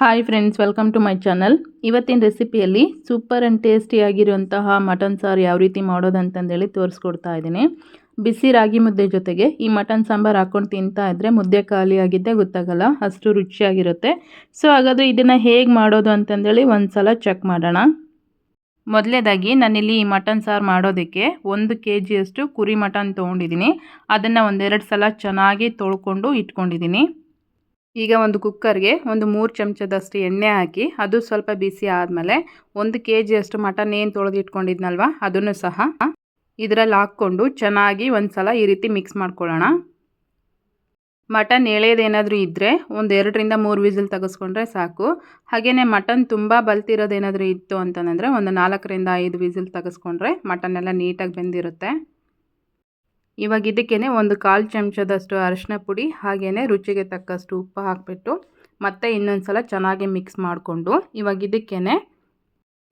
Hi friends welcome to my channel ಇವತ್ತಿನ ರೆಸಿಪಿಯಲ್ಲಿ super and ಟೇಸ್ಟಿಯಾಗಿರುವಂತಹ ಮಟನ್ ಸಾರು ಯಾವ ರೀತಿ ಮಾಡೋದು ಅಂತಂದೇಳಿ ತೋರಿಸ್ಕೊಡ್ತಾ ಇದ್ದೀನಿ. ಬಿಸಿ ರಾಗಿ ಮುದ್ದೆ ಜೊತೆಗೆ ಈ ಮಟನ್ ಸಾಂಬಾರು ಹಾಕ್ಕೊಂಡು ತಿಂತಾ ಇದ್ದರೆ ಮುದ್ದೆ ಖಾಲಿ ಆಗಿದ್ದೆ ಗೊತ್ತಾಗಲ್ಲ, ಅಷ್ಟು ರುಚಿಯಾಗಿರುತ್ತೆ. ಸೊ ಹಾಗಾದರೆ ಇದನ್ನು ಹೇಗೆ ಮಾಡೋದು ಅಂತಂದೇಳಿ ಒಂದು ಸಲ ಚೆಕ್ ಮಾಡೋಣ. ಮೊದಲೇದಾಗಿ ನಾನಿಲ್ಲಿ ಈ ಮಟನ್ ಸಾರು ಮಾಡೋದಕ್ಕೆ ಒಂದು ಕೆ ಜಿಯಷ್ಟು ಕುರಿ ಮಟನ್ ತೊಗೊಂಡಿದ್ದೀನಿ. ಅದನ್ನು ಒಂದೆರಡು ಸಲ ಚೆನ್ನಾಗಿ ತೊಳ್ಕೊಂಡು ಇಟ್ಕೊಂಡಿದ್ದೀನಿ. ಈಗ ಒಂದು ಕುಕ್ಕರ್ಗೆ ಒಂದು ಮೂರು ಚಮಚದಷ್ಟು ಎಣ್ಣೆ ಹಾಕಿ, ಅದು ಸ್ವಲ್ಪ ಬಿಸಿ ಆದಮೇಲೆ ಒಂದು ಕೆ ಜಿಯಷ್ಟು ಮಟನ್ ಏನು ತೊಳೆದು ಇಟ್ಕೊಂಡಿದ್ನಲ್ವ ಅದನ್ನು ಸಹ ಇದರಲ್ಲಿ ಹಾಕ್ಕೊಂಡು ಚೆನ್ನಾಗಿ ಒಂದು ಸಲ ಈ ರೀತಿ ಮಿಕ್ಸ್ ಮಾಡ್ಕೊಳ್ಳೋಣ. ಮಟನ್ ಎಳೆಯೋದೇನಾದರೂ ಇದ್ದರೆ ಒಂದು ಎರಡರಿಂದ ಮೂರು ವಿಸಿಲ್ ತೆಗೆಸ್ಕೊಂಡ್ರೆ ಸಾಕು. ಹಾಗೆಯೇ ಮಟನ್ ತುಂಬ ಬಲ್ತಿರೋದೇನಾದರೂ ಇತ್ತು ಅಂತಂದರೆ ಒಂದು ನಾಲ್ಕರಿಂದ ಐದು ವಿಸಿಲ್ ತೆಗೆಸ್ಕೊಂಡ್ರೆ ಮಟನ್ ಎಲ್ಲ ನೀಟಾಗಿ ಬೆಂದಿರುತ್ತೆ. ಇವಾಗ ಇದಕ್ಕೇ ಒಂದು ಕಾಲು ಚಮಚದಷ್ಟು ಅರಿಶಿನ ಪುಡಿ ಹಾಗೆಯೇ ರುಚಿಗೆ ತಕ್ಕಷ್ಟು ಉಪ್ಪು ಹಾಕಿಬಿಟ್ಟು ಮತ್ತೆ ಇನ್ನೊಂದು ಸಲ ಚೆನ್ನಾಗಿ ಮಿಕ್ಸ್ ಮಾಡಿಕೊಂಡು ಇವಾಗ ಇದಕ್ಕೇ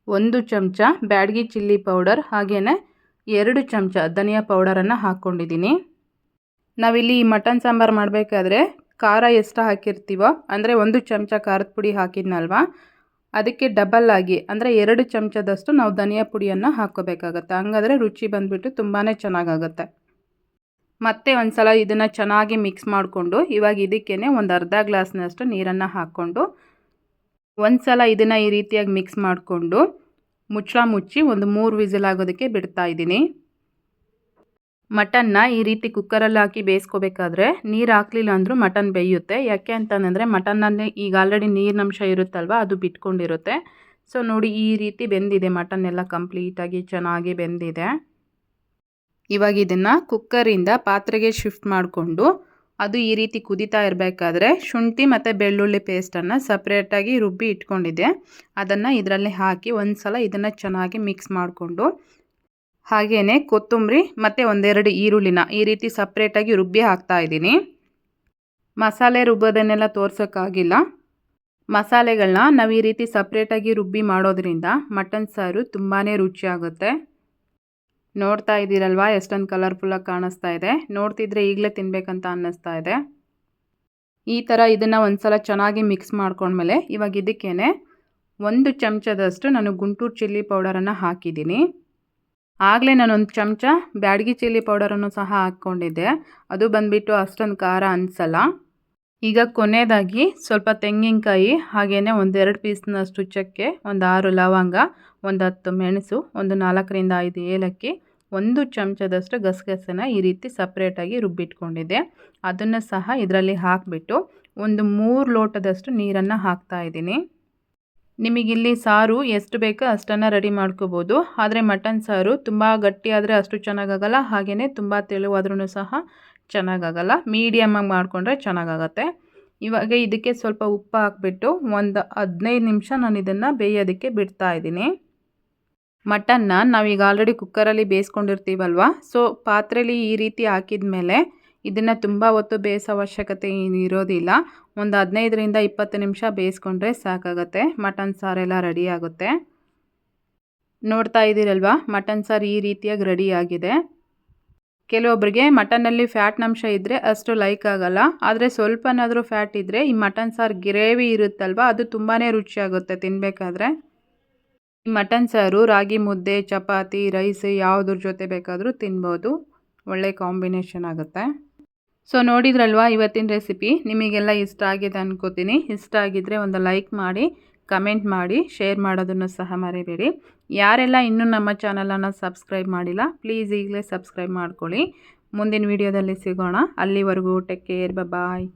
ಒಂದು ಚಮಚ ಬ್ಯಾಡಗಿ ಚಿಲ್ಲಿ ಪೌಡರ್ ಹಾಗೆಯೇ ಎರಡು ಚಮಚ ಧನಿಯಾ ಪೌಡರನ್ನು ಹಾಕ್ಕೊಂಡಿದ್ದೀನಿ ನಾವಿಲ್ಲಿ ಮಟನ್ ಸಾಂಬಾರು ಮಾಡಬೇಕಾದ್ರೆ ಖಾರ ಎಷ್ಟು ಹಾಕಿರ್ತೀವೋ, ಅಂದರೆ ಒಂದು ಚಮಚ ಖಾರದ ಪುಡಿ ಹಾಕಿದ್ನಲ್ವಾ, ಅದಕ್ಕೆ ಡಬಲ್ ಆಗಿ, ಅಂದರೆ ಎರಡು ಚಮಚದಷ್ಟು ನಾವು ಧನಿಯಾ ಪುಡಿಯನ್ನು ಹಾಕ್ಕೋಬೇಕಾಗತ್ತೆ. ಹಂಗಾದ್ರೆ ರುಚಿ ಬಂದುಬಿಟ್ಟು ತುಂಬಾ ಚೆನ್ನಾಗಾಗುತ್ತೆ. ಮತ್ತೆ ಒಂದು ಸಲ ಇದನ್ನು ಚೆನ್ನಾಗಿ ಮಿಕ್ಸ್ ಮಾಡಿಕೊಂಡು, ಇವಾಗ ಇದಕ್ಕೇ ಒಂದು ಅರ್ಧ ಗ್ಲಾಸ್ನಷ್ಟು ನೀರನ್ನು ಹಾಕ್ಕೊಂಡು ಒಂದು ಸಲ ಇದನ್ನು ಈ ರೀತಿಯಾಗಿ ಮಿಕ್ಸ್ ಮಾಡಿಕೊಂಡು ಮುಚ್ಚಳ ಮುಚ್ಚಿ ಒಂದು ಮೂರು ವಿಸಿಲ್ ಆಗೋದಕ್ಕೆ ಬಿಡ್ತಾ ಇದ್ದೀನಿ. ಮಟನ್ನ ಈ ರೀತಿ ಕುಕ್ಕರಲ್ಲಿ ಹಾಕಿ ಬೇಯಿಸ್ಕೋಬೇಕಾದ್ರೆ ನೀರು ಹಾಕ್ಲಿಲ್ಲ ಅಂದರೂ ಮಟನ್ ಬೇಯುತ್ತೆ. ಯಾಕೆ ಅಂತಂದರೆ ಮಟನ್ನಲ್ಲಿ ಈಗ ಆಲ್ರೆಡಿ ನೀರಿನಂಶ ಇರುತ್ತಲ್ವ, ಅದು ಬಿಟ್ಕೊಂಡಿರುತ್ತೆ. ಸೊ ನೋಡಿ ಈ ರೀತಿ ಬೆಂದಿದೆ ಮಟನ್ ಎಲ್ಲ ಕಂಪ್ಲೀಟಾಗಿ ಚೆನ್ನಾಗಿ ಬೆಂದಿದೆ. ಇವಾಗ ಇದನ್ನು ಕುಕ್ಕರಿಂದ ಪಾತ್ರೆಗೆ ಶಿಫ್ಟ್ ಮಾಡಿಕೊಂಡು ಅದು ಈ ರೀತಿ ಕುದೀತಾ ಇರಬೇಕಾದ್ರೆ ಶುಂಠಿ ಮತ್ತು ಬೆಳ್ಳುಳ್ಳಿ ಪೇಸ್ಟನ್ನು ಸಪ್ರೇಟಾಗಿ ರುಬ್ಬಿ ಇಟ್ಕೊಂಡಿದ್ದೆ. ಅದನ್ನು ಇದರಲ್ಲಿ ಹಾಕಿ ಒಂದು ಸಲ ಇದನ್ನು ಚೆನ್ನಾಗಿ ಮಿಕ್ಸ್ ಮಾಡಿಕೊಂಡು ಹಾಗೆಯೇ ಕೊತ್ತಂಬರಿ ಮತ್ತು ಒಂದೆರಡು ಈರುಳ್ಳಿನ ಈ ರೀತಿ ಸಪ್ರೇಟಾಗಿ ರುಬ್ಬಿ ಹಾಕ್ತಾ ಇದ್ದೀನಿ. ಮಸಾಲೆ ರುಬ್ಬೋದನ್ನೆಲ್ಲ ತೋರ್ಸೋಕ್ಕಾಗಿಲ್ಲ. ಮಸಾಲೆಗಳನ್ನ ನಾವು ಈ ರೀತಿ ಸಪ್ರೇಟಾಗಿ ರುಬ್ಬಿ ಮಾಡೋದ್ರಿಂದ ಮಟನ್ ಸಾರು ತುಂಬಾ ರುಚಿಯಾಗುತ್ತೆ. ನೋಡ್ತಾ ಇದ್ದೀರಲ್ವಾ? ಎಷ್ಟೊಂದು ಕಲರ್ಫುಲ್ಲಾಗಿ ಕಾಣಿಸ್ತಾ ಇದೆ. ನೋಡ್ತಿದ್ರೆ ಈಗಲೇ ತಿನ್ಬೇಕಂತ ಅನ್ನಿಸ್ತಾ ಇದೆ. ಈ ಥರ ಇದನ್ನು ಒಂದು ಸಲ ಚೆನ್ನಾಗಿ ಮಿಕ್ಸ್ ಮಾಡ್ಕೊಂಡ್ಮೇಲೆ ಇವಾಗ ಇದಕ್ಕೇ ಒಂದು ಚಮಚದಷ್ಟು ನಾನು ಗುಂಟೂರು ಚಿಲ್ಲಿ ಪೌಡರನ್ನು ಹಾಕಿದ್ದೀನಿ. ಆಗಲೇ ನಾನೊಂದು ಚಮಚ ಬ್ಯಾಡಗಿ ಚಿಲ್ಲಿ ಪೌಡರನ್ನು ಸಹ ಹಾಕ್ಕೊಂಡಿದ್ದೆ. ಅದು ಬಂದುಬಿಟ್ಟು ಅಷ್ಟೊಂದು ಖಾರ ಅನಿಸಲ್ಲ. ಈಗ ಕೊನೆಯದಾಗಿ ಸ್ವಲ್ಪ ತೆಂಗಿನಕಾಯಿ, ಹಾಗೆಯೇ ಒಂದೆರಡು ಪೀಸ್ನಷ್ಟು ಚಕ್ಕೆ, ಒಂದು ಆರು ಲವಂಗ, ಒಂದು ಹತ್ತು ಮೆಣಸು, ಒಂದು ನಾಲ್ಕರಿಂದ ಐದು ಏಲಕ್ಕಿ, ಒಂದು ಚಮಚದಷ್ಟು ಗಸಗಸೆನ ಈ ರೀತಿ ಸಪ್ರೇಟಾಗಿ ರುಬ್ಬಿಟ್ಕೊಂಡಿದ್ದೆ. ಅದನ್ನು ಸಹ ಇದರಲ್ಲಿ ಹಾಕಿಬಿಟ್ಟು ಒಂದು ಮೂರು ಲೋಟದಷ್ಟು ನೀರನ್ನು ಹಾಕ್ತಾ ಇದ್ದೀನಿ. ನಿಮಗಿಲ್ಲಿ ಸಾರು ಎಷ್ಟು ಬೇಕೋ ಅಷ್ಟನ್ನು ರೆಡಿ ಮಾಡ್ಕೋಬೋದು. ಆದರೆ ಮಟನ್ ಸಾರು ತುಂಬ ಗಟ್ಟಿ ಆದರೆ ಅಷ್ಟು ಚೆನ್ನಾಗಾಗಲ್ಲ. ಹಾಗೆಯೇ ತುಂಬ ತೆಳುವಾದ್ರೂ ಸಹ ಚೆನ್ನಾಗಾಗಲ್ಲ. ಮೀಡಿಯಮ್ಮಾಗಿ ಮಾಡಿಕೊಂಡ್ರೆ ಚೆನ್ನಾಗಾಗತ್ತೆ. ಇವಾಗ ಇದಕ್ಕೆ ಸ್ವಲ್ಪ ಉಪ್ಪು ಹಾಕ್ಬಿಟ್ಟು ಒಂದು ಹದಿನೈದು ನಿಮಿಷ ನಾನು ಇದನ್ನು ಬೇಯೋದಕ್ಕೆ ಬಿಡ್ತಾ ಇದ್ದೀನಿ. ಮಟನ್ನ ನಾವೀಗ ಆಲ್ರೆಡಿ ಕುಕ್ಕರಲ್ಲಿ ಬೇಯಿಸ್ಕೊಂಡಿರ್ತೀವಲ್ವ? ಸೊ ಪಾತ್ರೆಯಲ್ಲಿ ಈ ರೀತಿ ಹಾಕಿದ ಮೇಲೆ ಇದನ್ನು ತುಂಬ ಹೊತ್ತು ಬೇಯಿಸೋ ಅವಶ್ಯಕತೆ ಏನು ಇರೋದಿಲ್ಲ. ಒಂದು ಹದಿನೈದರಿಂದ ಇಪ್ಪತ್ತು ನಿಮಿಷ ಬೇಯಿಸ್ಕೊಂಡ್ರೆ ಸಾಕಾಗುತ್ತೆ. ಮಟನ್ ಸಾರೆಲ್ಲ ರೆಡಿ ಆಗುತ್ತೆ. ನೋಡ್ತಾ ಇದ್ದೀರಲ್ವ? ಮಟನ್ ಸಾರು ಈ ರೀತಿಯಾಗಿ ರೆಡಿ ಆಗಿದೆ. ಕೆಲವೊಬ್ಬರಿಗೆ ಮಟನ್ನಲ್ಲಿ ಫ್ಯಾಟ್ನಂಶ ಇದ್ದರೆ ಅಷ್ಟು ಲೈಕ್ ಆಗಲ್ಲ. ಆದರೆ ಸ್ವಲ್ಪನಾದರೂ ಫ್ಯಾಟ್ ಇದ್ದರೆ ಈ ಮಟನ್ ಸಾರು ಗ್ರೇವಿ ಇರುತ್ತಲ್ವ, ಅದು ತುಂಬಾ ರುಚಿಯಾಗುತ್ತೆ ತಿನ್ನಬೇಕಾದ್ರೆ ಈ ಮಟನ್ ಸಾರು ರಾಗಿ ಮುದ್ದೆ, ಚಪಾತಿ ರೈಸ್ ಯಾವುದ್ರ ಜೊತೆ ಬೇಕಾದರೂ ತಿನ್ಬೋದು. ಒಳ್ಳೆ ಕಾಂಬಿನೇಷನ್ ಆಗುತ್ತೆ. ಸೊ ನೋಡಿದ್ರಲ್ವಾ ಇವತ್ತಿನ ರೆಸಿಪಿ ನಿಮಗೆಲ್ಲ ಇಷ್ಟ ಆಗಿದೆ ಅನ್ಕೋತೀನಿ. ಇಷ್ಟ ಆಗಿದ್ದರೆ ಒಂದು ಲೈಕ್ ಮಾಡಿ ಕಮೆಂಟ್ ಮಾಡಿ ಶೇರ್ ಮಾಡೋದನ್ನು ಸಹ ಮರಿಬೇಡಿ. ಯಾರೆಲ್ಲ ಇನ್ನೂ ನಮ್ಮ ಚಾನಲನ್ನು ಸಬ್ಸ್ಕ್ರೈಬ್ ಮಾಡಿಲ್ಲ ಪ್ಲೀಸ್ ಈಗಲೇ ಸಬ್ಸ್ಕ್ರೈಬ್ ಮಾಡ್ಕೊಳ್ಳಿ. ಮುಂದಿನ ವಿಡಿಯೋದಲ್ಲಿ ಸಿಗೋಣ. ಅಲ್ಲಿವರೆಗೂ ಟೆಕ್ ಕೇರ್ ಬಾಯ್